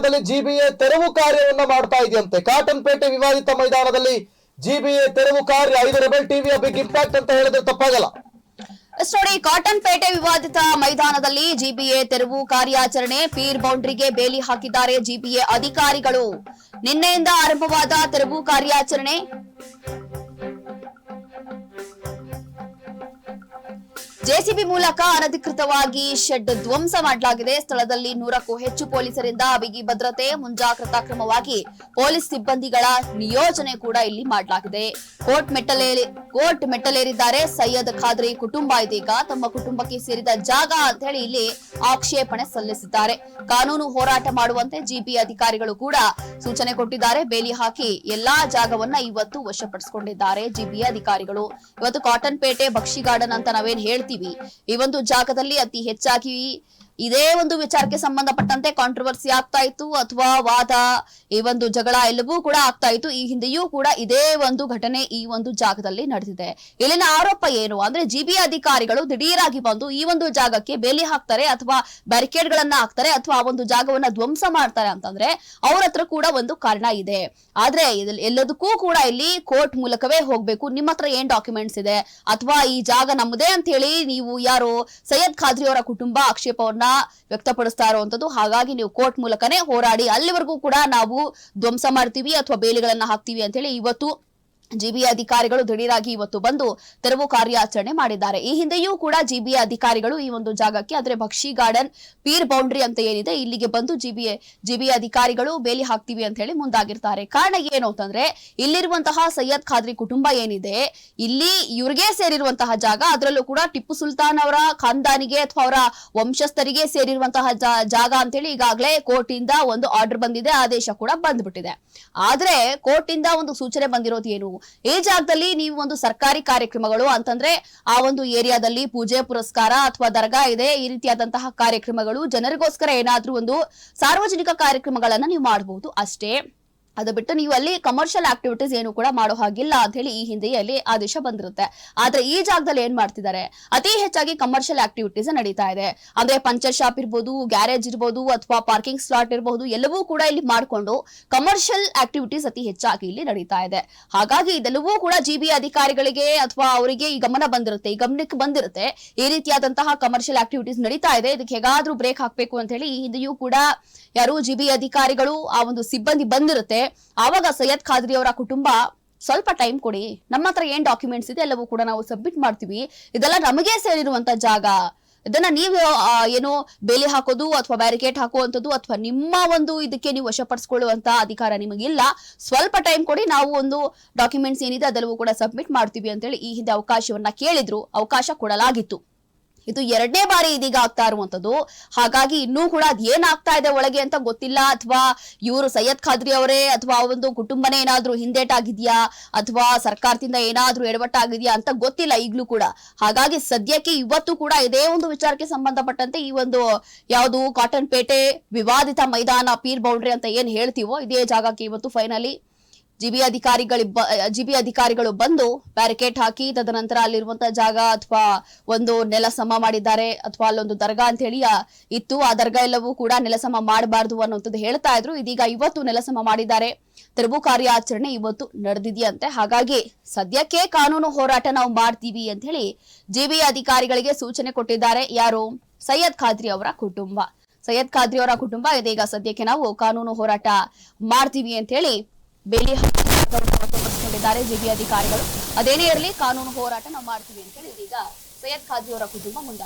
ಮೈದಾನದಲ್ಲಿ ಜಿಬಿಎ ತೆರವು ಕಾರ್ಯವನ್ನು ಮಾಡ್ತಾ ಇದೆಯಂತೆ. ಕಾಟನ್ ಪೇಟೆ ವಿವಾದಿತ ಮೈದಾನದಲ್ಲಿ ಜಿಬಿಎ ತೆರವು ಕಾರ್ಯ. ಐದು ರೆಬಲ್ ಟಿವಿಯ ಬಿಗ್ ಇಂಪ್ಯಾಕ್ಟ್ ಅಂತ ಹೇಳಿದ್ರೆ ತಪ್ಪಾಗಲ್ಲ. ನೋಡಿ ಕಾಟನ್ ಪೇಟೆ ವಿವಾದಿತ ಮೈದಾನದಲ್ಲಿ ಜಿಬಿಎ ತೆರವು ಕಾರ್ಯಾಚರಣೆ, ಪೀರ್ ಬೌಂಡ್ರಿಗೆ ಬೇಲಿ ಹಾಕಿದ್ದಾರೆ ಜಿಬಿಎ ಅಧಿಕಾರಿಗಳು. ನಿನ್ನೆಯಿಂದ ಆರಂಭವಾದ ತೆರವು ಕಾರ್ಯಾಚರಣೆ. ಜೆಸಿಬಿ ಮೂಲಕ ಅನಧಿಕೃತವಾಗಿ ಶೆಡ್ ಧ್ವಂಸ ಮಾಡಲಾಗಿದೆ. ಸ್ಥಳದಲ್ಲಿ ನೂರಕ್ಕೂ ಹೆಚ್ಚು ಪೊಲೀಸರಿಂದ ಬಿಗಿ ಭದ್ರತೆ, ಮುಂಜಾಗ್ರತಾ ಕ್ರಮವಾಗಿ ಪೊಲೀಸ್ ಸಿಬ್ಬಂದಿಗಳ ನಿಯೋಜನೆ ಕೂಡ ಇಲ್ಲಿ ಮಾಡಲಾಗಿದೆ. ಕೋರ್ಟ್ ಮೆಟ್ಟಲೇರಿ, ಕೋರ್ಟ್ ಮೆಟ್ಟಲೇರಿದ್ದಾರೆ. ಸೈಯದ್ ಖಾದ್ರಿ ಕುಟುಂಬ ಇದೀಗ ತಮ್ಮ ಕುಟುಂಬಕ್ಕೆ ಸೇರಿದ ಜಾಗ ಅಂತ ಹೇಳಿ ಇಲ್ಲಿ ಆಕ್ಷೇಪಣೆ ಸಲ್ಲಿಸಿದ್ದಾರೆ. ಕಾನೂನು ಹೋರಾಟ ಮಾಡುವಂತೆ ಜಿಪಿ ಅಧಿಕಾರಿಗಳು ಕೂಡ ಸೂಚನೆ ಕೊಟ್ಟಿದ್ದಾರೆ. ಬೇಲಿ ಹಾಕಿ ಎಲ್ಲಾ ಜಾಗವನ್ನ ಇವತ್ತು ವಶಪಡಿಸಿಕೊಂಡಿದ್ದಾರೆ ಜಿಬಿ ಅಧಿಕಾರಿಗಳು. ಇವತ್ತು ಕಾಟನ್ ಪೇಟೆ ಬಕ್ಷಿ ಗಾರ್ಡನ್ ಅಂತ ನಾವೇನ್ ಹೇಳ್ತೀವಿ. ಈ ಒಂದು ಜಾಗದಲ್ಲಿ ಅತಿ ಹೆಚ್ಚಾಗಿ ಇದೇ ಒಂದು ವಿಚಾರಕ್ಕೆ ಸಂಬಂಧಪಟ್ಟಂತೆ ಕಾಂಟ್ರವರ್ಸಿ ಆಗ್ತಾ ಇತ್ತು, ಅಥವಾ ವಾದ, ಈ ಒಂದು ಜಗಳ ಎಲ್ಲವೂ ಕೂಡ ಆಗ್ತಾ ಇತ್ತು. ಈ ಹಿಂದೆಯೂ ಕೂಡ ಇದೇ ಒಂದು ಘಟನೆ ಈ ಒಂದು ಜಾಗದಲ್ಲಿ ನಡೆದಿದೆ. ಇಲ್ಲಿನ ಆರೋಪ ಏನು ಅಂದ್ರೆ ಜಿಬಿ ಅಧಿಕಾರಿಗಳು ದಿಢೀರಾಗಿ ಬಂದು ಈ ಒಂದು ಜಾಗಕ್ಕೆ ಬೇಲಿ ಹಾಕ್ತಾರೆ, ಅಥವಾ ಬ್ಯಾರಿಕೇಡ್ ಗಳನ್ನ ಹಾಕ್ತಾರೆ, ಅಥವಾ ಆ ಒಂದು ಜಾಗವನ್ನ ಧ್ವಂಸ ಮಾಡ್ತಾರೆ ಅಂತಂದ್ರೆ, ಅವ್ರ ಹತ್ರ ಕೂಡ ಒಂದು ಕಾರಣ ಇದೆ. ಆದ್ರೆ ಎಲ್ಲದಕ್ಕೂ ಕೂಡ ಇಲ್ಲಿ ಕೋರ್ಟ್ ಮೂಲಕವೇ ಹೋಗ್ಬೇಕು. ನಿಮ್ಮ ಹತ್ರ ಏನ್ ಡಾಕ್ಯುಮೆಂಟ್ಸ್ ಇದೆ? ಅಥವಾ ಈ ಜಾಗ ನಮ್ಮದೇ ಅಂತ ಹೇಳಿ ನೀವು ಯಾರು ಸೈಯದ್ ಖಾದ್ರಿ ಅವರ ಕುಟುಂಬ ಆಕ್ಷೇಪವನ್ನ ವ್ಯಕ್ತಪಡಿಸ್ತಾ ಇರುವಂತದ್ದು. ಹಾಗಾಗಿ ನೀವು ಕೋರ್ಟ್ ಮೂಲಕನೇ ಹೋರಾಡಿ, ಅಲ್ಲಿವರೆಗೂ ಕೂಡ ನಾವು ಧ್ವಂಸ ಮಾಡ್ತೀವಿ ಅಥವಾ ಬೇಲಿಗಳನ್ನ ಹಾಕ್ತೀವಿ ಅಂತ ಹೇಳಿ ಇವತ್ತು ಜಿಬಿ ಅಧಿಕಾರಿಗಳು ದಿಢೀರಾಗಿ ಇವತ್ತು ಬಂದು ತೆರವು ಕಾರ್ಯಾಚರಣೆ ಮಾಡಿದ್ದಾರೆ. ಈ ಹಿಂದೆಯೂ ಕೂಡ ಜಿಬಿ ಅಧಿಕಾರಿಗಳು ಈ ಒಂದು ಜಾಗಕ್ಕೆ ಅಂದ್ರೆ ಭಕ್ಷಿ ಗಾರ್ಡನ್, ಪೀರ್ ಬೌಂಡ್ರಿ ಅಂತ ಏನಿದೆ, ಇಲ್ಲಿಗೆ ಬಂದು ಜಿಬಿ ಜಿಬಿ ಅಧಿಕಾರಿಗಳು ಬೇಲಿ ಹಾಕ್ತೀವಿ ಅಂತ ಹೇಳಿ ಮುಂದಾಗಿರ್ತಾರೆ. ಕಾರಣ ಏನು ಅಂತಂದ್ರೆ ಇಲ್ಲಿರುವಂತಹ ಸೈಯದ್ ಖಾದ್ರಿ ಕುಟುಂಬ ಏನಿದೆ, ಇಲ್ಲಿ ಇವ್ರಿಗೆ ಸೇರಿರುವಂತಹ ಜಾಗ, ಅದರಲ್ಲೂ ಕೂಡ ಟಿಪ್ಪು ಸುಲ್ತಾನ್ ಅವರ ಖಾನ್ದಾನಿಗೆ ಅಥವಾ ಅವರ ವಂಶಸ್ಥರಿಗೆ ಸೇರಿರುವಂತಹ ಜಾಗ ಜಾಗ ಅಂತೇಳಿ ಈಗಾಗಲೇ ಕೋರ್ಟ್ ಇಂದ ಒಂದು ಆರ್ಡರ್ ಬಂದಿದೆ, ಆದೇಶ ಕೂಡ ಬಂದ್ಬಿಟ್ಟಿದೆ. ಆದ್ರೆ ಕೋರ್ಟ್ ಇಂದ ಒಂದು ಸೂಚನೆ ಬಂದಿರೋದು ಏನು? ಈ ಜಾಗದಲ್ಲಿ ನೀವು ಒಂದು ಸರ್ಕಾರಿ ಕಾರ್ಯಕ್ರಮಗಳು ಅಂತಂದ್ರೆ ಆ ಒಂದು ಏರಿಯಾದಲ್ಲಿ ಪೂಜೆ, ಪುರಸ್ಕಾರ ಅಥವಾ ದರ್ಗಾ ಇದೆ, ಈ ರೀತಿಯಾದಂತಹ ಕಾರ್ಯಕ್ರಮಗಳು ಜನರಿಗೋಸ್ಕರ ಏನಾದ್ರೂ ಒಂದು ಸಾರ್ವಜನಿಕ ಕಾರ್ಯಕ್ರಮಗಳನ್ನ ನೀವು ಮಾಡಬಹುದು ಅಷ್ಟೇ. ಅದು ಬಿಟ್ಟು ನೀವು ಅಲ್ಲಿ ಕಮರ್ಷಿಯಲ್ ಆಕ್ಟಿವಿಟೀಸ್ ಏನು ಕೂಡ ಮಾಡೋ ಹಾಗಿಲ್ಲ ಅಂತ ಹೇಳಿ ಈ ಹಿಂದೆ ಅಲ್ಲಿ ಆದೇಶ ಬಂದಿರುತ್ತೆ. ಆದ್ರೆ ಈ ಜಾಗದಲ್ಲಿ ಏನ್ ಮಾಡ್ತಿದ್ದಾರೆ? ಅತಿ ಹೆಚ್ಚಾಗಿ ಕಮರ್ಷಿಯಲ್ ಆಕ್ಟಿವಿಟೀಸ್ ನಡೀತಾ ಇದೆ. ಅಂದ್ರೆ ಪಂಚರ್ ಶಾಪ್ ಇರ್ಬೋದು ಗ್ಯಾರೇಜ್ ಇರ್ಬೋದು, ಅಥವಾ ಪಾರ್ಕಿಂಗ್ ಸ್ಲಾಟ್ ಇರಬಹುದು ಎಲ್ಲವೂ ಕೂಡ ಇಲ್ಲಿ ಮಾಡಿಕೊಂಡು ಕಮರ್ಷಿಯಲ್ ಆಕ್ಟಿವಿಟೀಸ್ ಅತಿ ಹೆಚ್ಚಾಗಿ ಇಲ್ಲಿ ನಡೀತಾ ಇದೆ. ಹಾಗಾಗಿ ಇದೆಲ್ಲವೂ ಕೂಡ ಜಿಬಿ ಅಧಿಕಾರಿಗಳಿಗೆ ಅಥವಾ ಅವರಿಗೆ ಈ ಗಮನ ಬಂದಿರುತ್ತೆ. ಈ ಗಮನಕ್ಕೆ ಬಂದಿರುತ್ತೆ. ಈ ರೀತಿಯಾದಂತಹ ಕಮರ್ಷಿಯಲ್ ಆಕ್ಟಿವಿಟೀಸ್ ನಡೀತಾ ಇದೆ. ಇದಕ್ಕೆ ಹೇಗಾದ್ರೂ ಬ್ರೇಕ್ ಹಾಕ್ಬೇಕು ಅಂತ ಹೇಳಿ ಈ ಹಿಂದೆಯೂ ಕೂಡ ಯಾರು ಜಿಬಿ ಅಧಿಕಾರಿಗಳು, ಆ ಒಂದು ಸಿಬ್ಬಂದಿ ಬಂದಿರುತ್ತೆ. ಆವಾಗ ಸೈಯದ್ ಖಾದ್ರಿ ಅವರ ಕುಟುಂಬ ಸ್ವಲ್ಪ ಟೈಮ್ ಕೊಡಿ. ನಮ್ಮ ಹತ್ರ ಏನ್ ಡಾಕ್ಯುಮೆಂಟ್ಸ್ ಇದೆ ಎಲ್ಲವೂ ಕೂಡ ನಾವು ಸಬ್ಮಿಟ್ ಮಾಡ್ತೀವಿ. ಇದೆಲ್ಲ ನಮಗೆ ಸೇರಿರುವಂತ ಜಾಗ. ಇದನ್ನ ನೀವು ಏನು ಬೇಲಿ ಹಾಕೋದು ಅಥವಾ ಬ್ಯಾರಿಕೇಡ್ ಹಾಕುವಂಥದ್ದು ಅಥವಾ ನಿಮ್ಮ ಒಂದು ಇದಕ್ಕೆ ನೀವು ವಶಪಡಿಸಿಕೊಳ್ಳುವಂತ ಅಧಿಕಾರ ನಿಮಗಿಲ್ಲ. ಸ್ವಲ್ಪ ಟೈಮ್ ಕೊಡಿ, ನಾವು ಒಂದು ಡಾಕ್ಯುಮೆಂಟ್ಸ್ ಏನಿದೆ ಅದೆಲ್ಲವೂ ಕೂಡ ಸಬ್ಮಿಟ್ ಮಾಡ್ತೀವಿ ಅಂತೇಳಿ ಈ ಹಿಂದೆ ಅವಕಾಶವನ್ನ ಕೇಳಿದ್ರು. ಅವಕಾಶ ಕೊಡಲಾಗಿತ್ತು. ಇದು ಎರಡನೇ ಬಾರಿ ಇದೀಗ ಆಗ್ತಾ ಇರುವಂತದ್ದು. ಹಾಗಾಗಿ ಇನ್ನೂ ಕೂಡ ಅದ್ ಏನ್ ಇದೆ ಒಳಗೆ ಅಂತ ಗೊತ್ತಿಲ್ಲ. ಅಥವಾ ಇವರು ಸೈಯದ್ ಖಾದ್ರಿ ಅವರೇ, ಅಥವಾ ಒಂದು ಕುಟುಂಬನೇ ಏನಾದ್ರೂ ಹಿಂದೇಟಾಗಿದ್ಯಾ ಅಥವಾ ಸರ್ಕಾರದಿಂದ ಏನಾದ್ರೂ ಎಡವಟ್ಟಾಗಿದ್ಯಾ ಅಂತ ಗೊತ್ತಿಲ್ಲ ಈಗ್ಲೂ ಕೂಡ. ಹಾಗಾಗಿ ಸದ್ಯಕ್ಕೆ ಇವತ್ತು ಕೂಡ ಇದೇ ಒಂದು ವಿಚಾರಕ್ಕೆ ಸಂಬಂಧಪಟ್ಟಂತೆ ಈ ಒಂದು ಯಾವುದು ಕಾಟನ್ ಪೇಟೆ ವಿವಾದಿತ ಮೈದಾನ ಪೀರ್ ಬೌಂಡ್ರಿ ಅಂತ ಏನ್ ಹೇಳ್ತೀವೋ ಇದೇ ಜಾಗಕ್ಕೆ ಇವತ್ತು ಫೈನಲಿ ಜಿಬಿ ಅಧಿಕಾರಿಗಳ ಜಿಬಿ ಅಧಿಕಾರಿಗಳು ಬಂದು ಬ್ಯಾರಿಕೇಡ್ ಹಾಕಿ, ತದನಂತರ ಅಲ್ಲಿರುವಂತಹ ಜಾಗ ಅಥವಾ ಒಂದು ನೆಲ ಸಮ ಮಾಡಿದ್ದಾರೆ ಅಥವಾ ಅಲ್ಲೊಂದು ದರ್ಗಾ ಅಂತ ಹೇಳಿ ಇತ್ತು. ಆ ದರ್ಗಾ ಎಲ್ಲವೂ ಕೂಡ ನೆಲಸಮ ಮಾಡಬಾರದು ಅನ್ನುವಂಥದ್ದು ಹೇಳ್ತಾ ಇದ್ರು. ಇದೀಗ ಇವತ್ತು ನೆಲಸಮ ಮಾಡಿದ್ದಾರೆ. ತೆರವು ಕಾರ್ಯಾಚರಣೆ ಇವತ್ತು ನಡೆದಿದೆಯಂತೆ. ಹಾಗಾಗಿ ಸದ್ಯಕ್ಕೆ ಕಾನೂನು ಹೋರಾಟ ನಾವು ಮಾಡ್ತೀವಿ ಅಂತ ಹೇಳಿ ಜಿಬಿ ಅಧಿಕಾರಿಗಳಿಗೆ ಸೂಚನೆ ಕೊಟ್ಟಿದ್ದಾರೆ. ಯಾರು? ಸೈಯದ್ ಖಾದ್ರಿ ಅವರ ಕುಟುಂಬ. ಸೈಯದ್ ಖಾದ್ರಿ ಅವರ ಕುಟುಂಬ ಇದೀಗ ಸದ್ಯಕ್ಕೆ ನಾವು ಕಾನೂನು ಹೋರಾಟ ಮಾಡ್ತೀವಿ ಅಂತ ಹೇಳಿ ಬೇಲಿ ಹಾಕಿಕೊಂಡಿದ್ದಾರೆ ಜಿಬಿ ಅಧಿಕಾರಿಗಳು. ಅದೇನೇ ಇರಲಿ, ಕಾನೂನು ಹೋರಾಟ ನಾವು ಮಾಡ್ತೀವಿ ಅಂತ ಹೇಳಿ. ಈಗ ಸೈಯದ್ ಖಾಜಿ ಅವರ ಕುಟುಂಬ ಮುಂದಾಗಿದೆ.